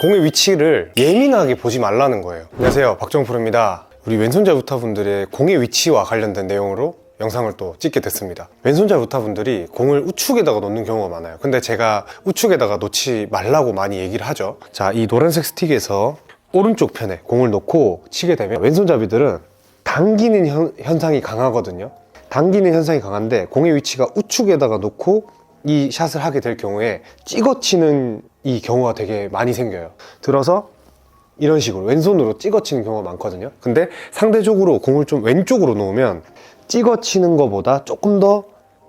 공의 위치를 예민하게 보지 말라는 거예요. 안녕하세요. 박정프로입니다. 우리 왼손자 우타분들의 공의 위치와 관련된 내용으로 영상을 또 찍게 됐습니다. 왼손자 우타분들이 공을 우측에다가 놓는 경우가 많아요. 근데 제가 우측에다가 놓지 말라고 많이 얘기를 하죠. 자, 이 노란색 스틱에서 오른쪽 편에 공을 놓고 치게 되면 왼손잡이들은 당기는 현, 현상이 강하거든요. 당기는 현상이 강한데 공의 위치가 우측에다가 놓고 이 샷을 하게 될 경우에 찍어치는 이 경우가 되게 많이 생겨요. 들어서 이런 식으로 왼손으로 찍어치는 경우가 많거든요. 근데 상대적으로 공을 좀 왼쪽으로 놓으면 찍어치는 것보다 조금 더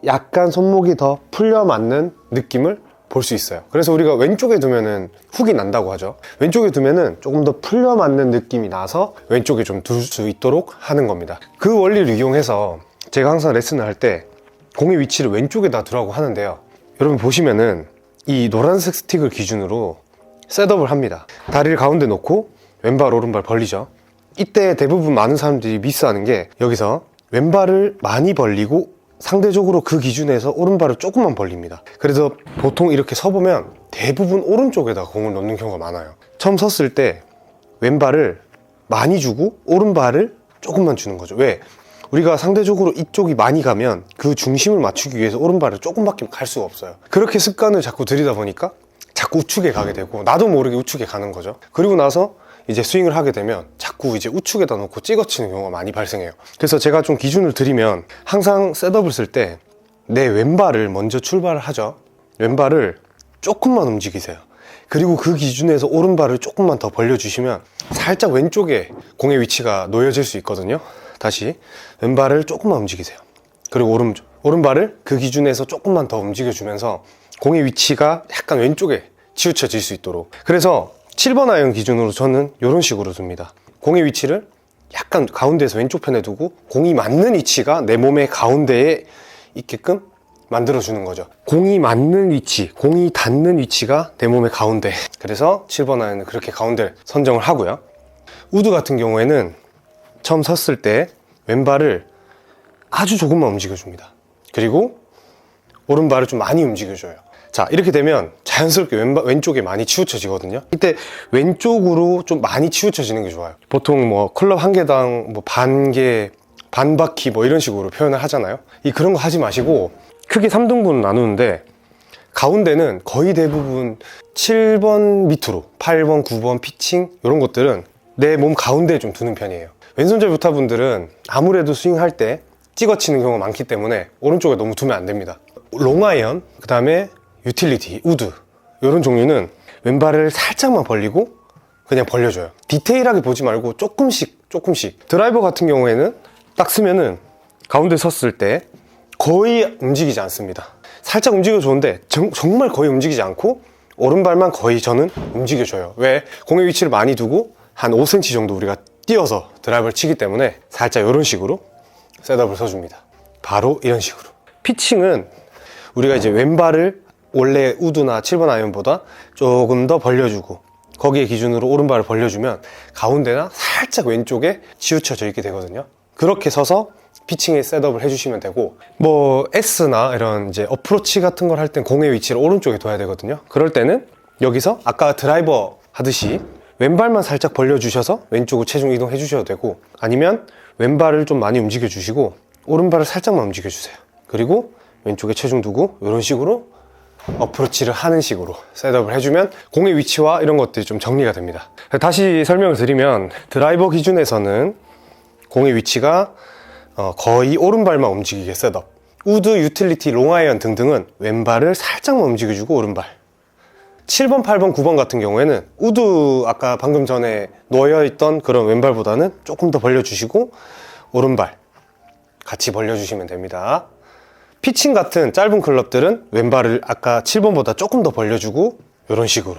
약간 손목이 더 풀려 맞는 느낌을 볼 수 있어요. 그래서 우리가 왼쪽에 두면은 훅이 난다고 하죠. 왼쪽에 두면은 조금 더 풀려 맞는 느낌이 나서 왼쪽에 좀 둘 수 있도록 하는 겁니다. 그 원리를 이용해서 제가 항상 레슨을 할 때 공의 위치를 왼쪽에다 두라고 하는데요. 여러분 보시면은 이 노란색 스틱을 기준으로 셋업을 합니다. 다리를 가운데 놓고 왼발 오른발 벌리죠. 이때 대부분 많은 사람들이 미스하는 게 여기서 왼발을 많이 벌리고 상대적으로 그 기준에서 오른발을 조금만 벌립니다. 그래서 보통 이렇게 서보면 대부분 오른쪽에다 공을 놓는 경우가 많아요. 처음 섰을 때 왼발을 많이 주고 오른발을 조금만 주는 거죠. 왜? 우리가 상대적으로 이쪽이 많이 가면 그 중심을 맞추기 위해서 오른발을 조금밖에 갈 수가 없어요. 그렇게 습관을 자꾸 들이다 보니까 자꾸 우측에 가게 되고 나도 모르게 우측에 가는 거죠. 그리고 나서 이제 스윙을 하게 되면 자꾸 이제 우측에다 놓고 찍어치는 경우가 많이 발생해요. 그래서 제가 좀 기준을 드리면 항상 셋업을 쓸 때 내 왼발을 먼저 출발을 하죠. 왼발을 조금만 움직이세요. 그리고 그 기준에서 오른발을 조금만 더 벌려주시면 살짝 왼쪽에 공의 위치가 놓여질 수 있거든요. 다시 왼발을 조금만 움직이세요. 그리고 오른, 오른발을 그 기준에서 조금만 더 움직여주면서 공의 위치가 약간 왼쪽에 치우쳐질 수 있도록. 그래서 7번 아이언 기준으로 저는 이런 식으로 둡니다. 공의 위치를 약간 가운데에서 왼쪽 편에 두고 공이 맞는 위치가 내 몸의 가운데에 있게끔 만들어주는 거죠. 공이 맞는 위치, 공이 닿는 위치가 내 몸의 가운데. 그래서 7번 아이언은 그렇게 가운데 선정을 하고요. 우드 같은 경우에는 처음 섰을 때 왼발을 아주 조금만 움직여줍니다. 그리고 오른발을 좀 많이 움직여줘요. 자, 이렇게 되면 자연스럽게 왼바, 왼쪽에 많이 치우쳐지거든요. 이때 왼쪽으로 좀 많이 치우쳐지는 게 좋아요. 보통 뭐 클럽 한 개당 뭐 반 개, 반 바퀴 뭐 이런 식으로 표현을 하잖아요. 이 그런 거 하지 마시고 크게 3등분 나누는데 가운데는 거의 대부분 7번 밑으로 8번, 9번 피칭 이런 것들은 내 몸 가운데에 좀 두는 편이에요. 왼손잡이 부타분들은 아무래도 스윙할 때 찍어치는 경우가 많기 때문에 오른쪽에 너무 두면 안 됩니다. 롱아이언, 그 다음에 유틸리티, 우드 이런 종류는 왼발을 살짝만 벌리고 그냥 벌려줘요. 디테일하게 보지 말고 조금씩 조금씩 드라이버 같은 경우에는 딱 쓰면은 가운데 섰을 때 거의 움직이지 않습니다. 살짝 움직여줬는데 정, 정말 거의 움직이지 않고 오른발만 거의 저는 움직여줘요. 왜? 공의 위치를 많이 두고 한 5cm 정도 우리가 띄어서 드라이버를 치기 때문에 살짝 이런 식으로 셋업을 서줍니다. 바로 이런 식으로. 피칭은 우리가 이제 왼발을 원래 우드나 7번 아이언보다 조금 더 벌려주고 거기에 기준으로 오른발을 벌려주면 가운데나 살짝 왼쪽에 치우쳐져 있게 되거든요. 그렇게 서서 피칭에 셋업을 해주시면 되고 뭐 S나 이런 이제 어프로치 같은 걸 할 땐 공의 위치를 오른쪽에 둬야 되거든요. 그럴 때는 여기서 아까 드라이버 하듯이 왼발만 살짝 벌려주셔서 왼쪽으로 체중 이동해 주셔도 되고 아니면 왼발을 좀 많이 움직여 주시고 오른발을 살짝만 움직여 주세요. 그리고 왼쪽에 체중 두고 이런 식으로 어프로치를 하는 식으로 셋업을 해주면 공의 위치와 이런 것들이 좀 정리가 됩니다. 다시 설명을 드리면 드라이버 기준에서는 공의 위치가 어, 거의 오른발만 움직이게 셋업. 우드, 유틸리티, 롱아이언 등등은 왼발을 살짝만 움직여주고 오른발. 7번, 8번, 9번 같은 경우에는 우드 아까 방금 전에 놓여있던 그런 왼발보다는 조금 더 벌려주시고 오른발 같이 벌려주시면 됩니다. 피칭 같은 짧은 클럽들은 왼발을 아까 7번보다 조금 더 벌려주고 이런 식으로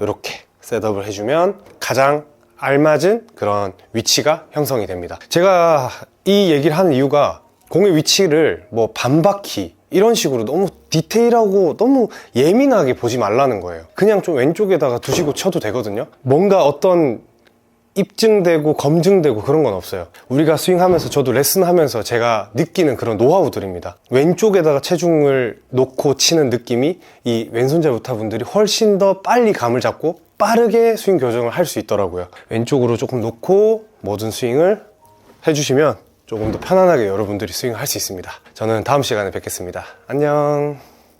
이렇게 셋업을 해주면 가장 알맞은 그런 위치가 형성이 됩니다. 제가 이 얘기를 하는 이유가 공의 위치를 뭐 반바퀴 이런 식으로 너무 디테일하고 너무 예민하게 보지 말라는 거예요. 그냥 좀 왼쪽에다가 두시고 쳐도 되거든요. 뭔가 어떤 입증되고 검증되고 그런 건 없어요. 우리가 스윙하면서 저도 레슨하면서 제가 느끼는 그런 노하우들입니다. 왼쪽에다가 체중을 놓고 치는 느낌이 이 왼손잡이 우타분들이 훨씬 더 빨리 감을 잡고 빠르게 스윙 교정을 할 수 있더라고요. 왼쪽으로 조금 놓고 모든 스윙을 해주시면 조금 더 편안하게 여러분들이 스윙을 할수 있습니다. 저는 다음 시간에 뵙겠습니다. 안녕.